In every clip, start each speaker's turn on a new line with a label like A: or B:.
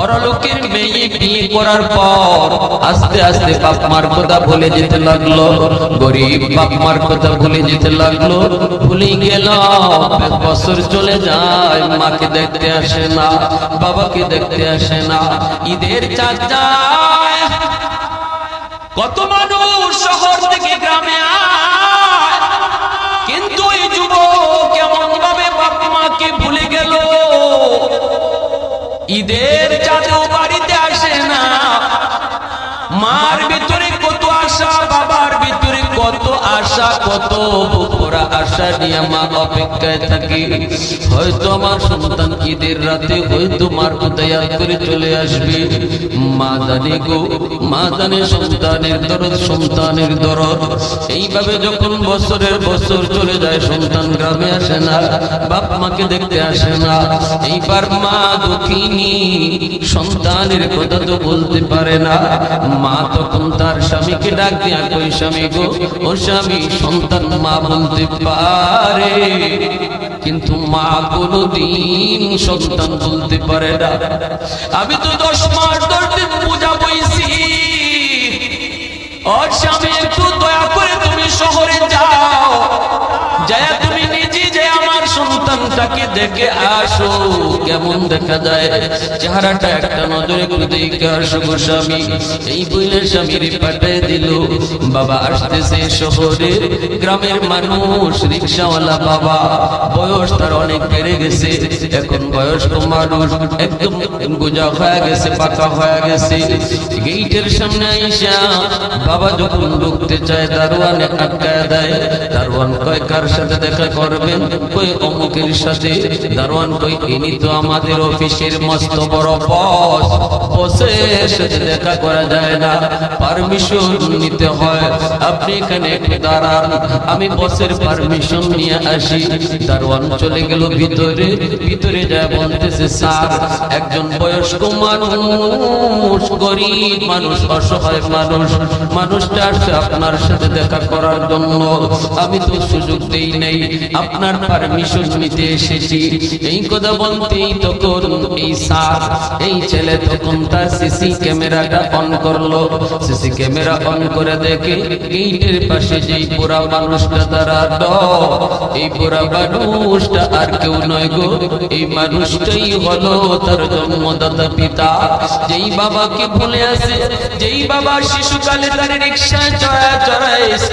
A: বড় লোকের মেয়ে বিয়ে করার পর আস্তে আস্তে বাপ মার কথা ভুলে যেতে লাগল। গরিব বাপ মার কথা ভুলে যেতে লাগল। ভুলে গেল বছর চলে যায়, মাকে দেখতে আসে না, বাবাকে দেখতে আসে না। ঈদের চাঁদ কত মানুষ শহর থেকে গ্রামে কিন্তু এই যুবক কেমন ভাবে বাপ মাকে ঈদের চাঁদেও বাড়িতে আসে না। মার ভিতরে কত আশা আশা কত বুকরা আশা নিয়ে মা অপেক্ষায় থাকে। হয়তো আমার সন্তান ঈদের রাতে, হয়তো মার দয়া করে চলে আসবে। মা জানে গো, মা জানে সন্তানের দরদ সন্তানের দরদ। এইভাবে যখন বছরের বছর চলে যায়, সন্তান গ্রামে আসে না, বাপ মাকে দেখতে আসে না। এইবার মা দুঃখিনী সন্তানের কথা তো বলতে পারে না। মা তখন তার স্বামীকে ডাক দিয়া কই স্বামী গো, ও স্বামী সন্তান মা বলতে পারে, কিন্তু মা কোনদিন সন্তান বলতে পারে না। আমি তো দশ মাস দিন পূজা বইছি স্বামী সন্তানটাকে দেখে আসো, কেমন দেখা যায়? চেহারাটা একটা নজরে একটু দেখে আসো স্বামী। এই বইলে স্বামীর পাঠিয়ে দিল, বাবা আসতেছে শহরে গ্রামের মানুষ, রিক্সাওয়ালা বাবা। বয়স তার অনেক বেড়ে গেছে, এখন বয়স্ক মানুষ, একদম গোজা হয়ে গেছে, পাকা হয়ে গেছে। গেইটের সামনে আইসা, বাবা যখন ঢুকতে চায়, দারোয়ানে আটকায় দেয়। দারোয়ান কয়, কার সাথে দেখা করবেন? কই অমুকের সাথে দারোয়ান কই, ইনি তো আমাদের অফিসের মস্ত বড় বস বসের সাথে দেখা করা যায় না পারমিশন নিতে হয়। আপনি এখানে একটু দাঁড়ান, আমি বসের পারমিশন নিয়ে আসি। দারোয়ান চলে গেল ভিতরে ভিতরে যায় বলতেছে, স্যার, একজন বয়স্ক মানুষ, গরিব মানুষ, অসহায় মানুষ। মানুষটা আসছে আপনার সাথে দেখা করার জন্য। আমি তো সুযোগ দেই নাই। আপনার পারমিশন নিতে এসেছি। এই কথা বলতেই তখন এই স্যার এই ছেলে তখন তার সিসি ক্যামেরাটা অন করল? সিসি ক্যামেরা অন করে দেখে পাশে যেই পুরা মানুষটা দাঁড়াল এই পুরা মানুষটা আর কেউ নয় গো। এই মানুষটাই হলো তার জন্মদাতা পিতা। যেই বাবাকে ভুলে আসে, যেই বাবা শিশুকালে তার রিক্সায় চড়া চড়ায় নিয়ে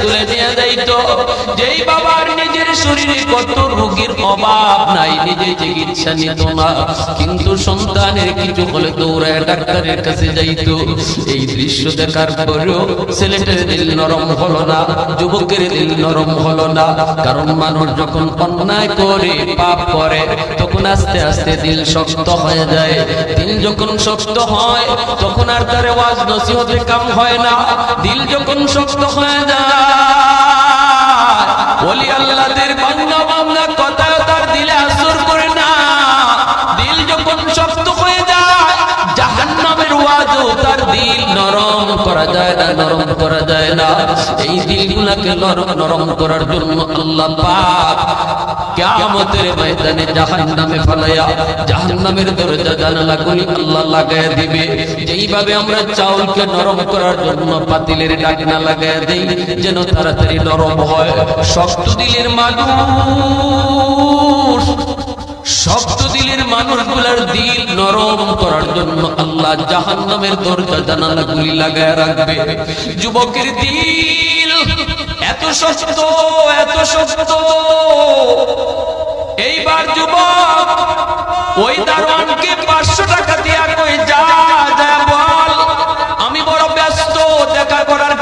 A: যেই বাবার নিজের শরীরে কত রোগীর অভাব নাই, নিজে চিকিৎসা নিত না। কিন্তু সন্তানের কিছু দৌড়ায় ডাক্তারের কাছে যাইতো। এই দৃশ্য দেখার পরেও ছেলেটার দিল নরম হলো না, যুবকের দিল নরম হলো না। কারণ মানুষ যখন অন্যায় করে, পাপ করে, তখন আস্তে আস্তে দিল শক্ত হয়ে যায়। দিল যখন শক্ত হয়, তখন আর তার ওয়াজ নসিহতে কাম হয় না। দিল যখন শক্ত হয়ে যায় ওলি আল্লাহদের বান্দা বান্দা, কথা তার দিলে আসর করে না। দিল যখন শক্ত হয়ে যায়, জাহান্নামের ওয়াজও তার দিল নরম করা যায় না, নরম করা যায় না। এই দিলগুলাকে নরম নরম করার জন্য আল্লাহ পাক কিয়ামতের ময়দানে জাহান্নামে ফলায়া জাহান্নামের দরজা জানালা আল্লাহ লাগায় দিবে। যেইভাবে আমরা চাউলকে নরম করার জন্য পাতিলের ডাকনা লাগায় দেই, যেন তাড়াতাড়ি নরম হয়। শক্ত দিলের মানুষ, শক্ত দিলের মানুষগুলার দিল নরম করার জন্য আল্লাহ জাহান্নামের দরজা জানালা লাগায় রাখবে। যুবকের দিল এত শক্ত এত শক্ত এইবার যুবক, ওই দারোয়ানকে পাঁচশো টাকা দিয়া যা যা বল। আমি বড় ব্যস্ত, দেখা করার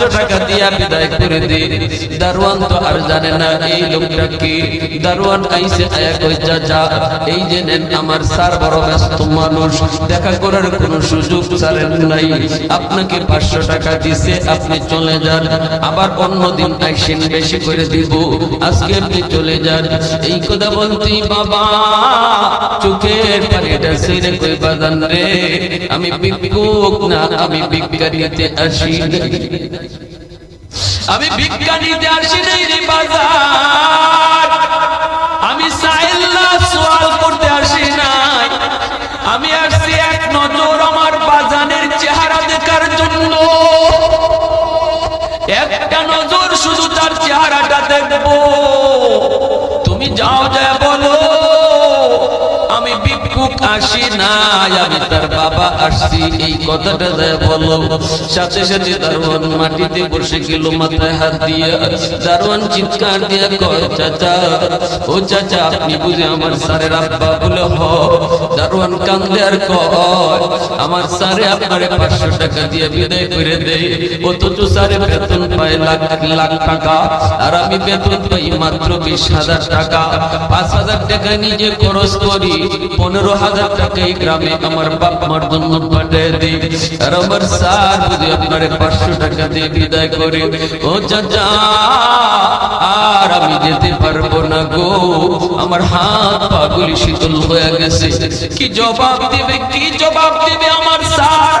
A: পাঁচশো টাকা দিয়া বিদায় করে দে দারোয়ান তো আর জানে না এই লোকটা কি। দারোয়ান আইসে আয়া কই যা যা, এই যে নেন আমার স্যার বড় ব্যস্ত মানুষ। দেখা করার কোনো সুযোগ স্যারের নাই। আপনাকে পাঁচশো টাকা দিছে, আপনি চলে যান। আবার অন্যদিন আইসেন বেশি করে দিব। আজকে আপনি চলে যান। এই কথা বলতেই বাবা চোখের পানিটা ছেড়ে কই বাজান রে, আমি ভিক্ষুক না, আমি আমি ভিক্ষা নিতে আসি নাই রে বাজার। আমি সাইল্লা সোয়াল করতে আসি নাই। আমি আসছি এক নজর আমার বাজানের চেহারা দেখার জন্য। একটা নজর শুধু তার চেহারাটা দেখব। আসি নাই, আমি তার বাবা আসছি, এই কথাটা যায় বলো। সাথে সাথে দারোয়ান মাটিতে বসে গেল, মাথায় হাত দিয়ে। দারোয়ান চিৎকার দিয়ে কয়, চাচা, ও চাচা, আপনি বুঝে আমার স্যারের আব্বা বলে হ। দারোয়ান কান্দে আর কয়, আমার স্যারে আপনারে পাঁচশো টাকা দিয়ে বিদায় করে দেয় স্যারে বেতন পায় লাখ লাখ টাকা, আর আমি বেতন পাই মাত্র বিশ হাজার টাকা। পাঁচ হাজার টাকা নিজে খরচ করি, পনেরো হাজার টাকা এই গ্রামে আমার বাপ আমার জন্য পাঠিয়ে দিই। আর আমার স্যার যদি আপনার পাঁচশো টাকা দিয়ে বিদায় করে, ও চাচা, আর আমি যেতে পারব না গো। আমার হাত পাগুলি শীতল হয়ে গেছে। কি জবাব দিবে, কি জবাব দিবে আমার স্যার?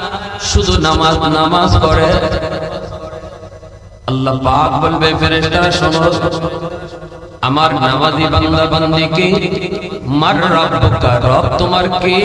A: শুধু নামাজ নামাজ পড়ে। আল্লাহ পাক বলবে, ফেরেশতারা, শোনো, আমার নামাজি বান্দা বান্দিকে মার রব তোমার কে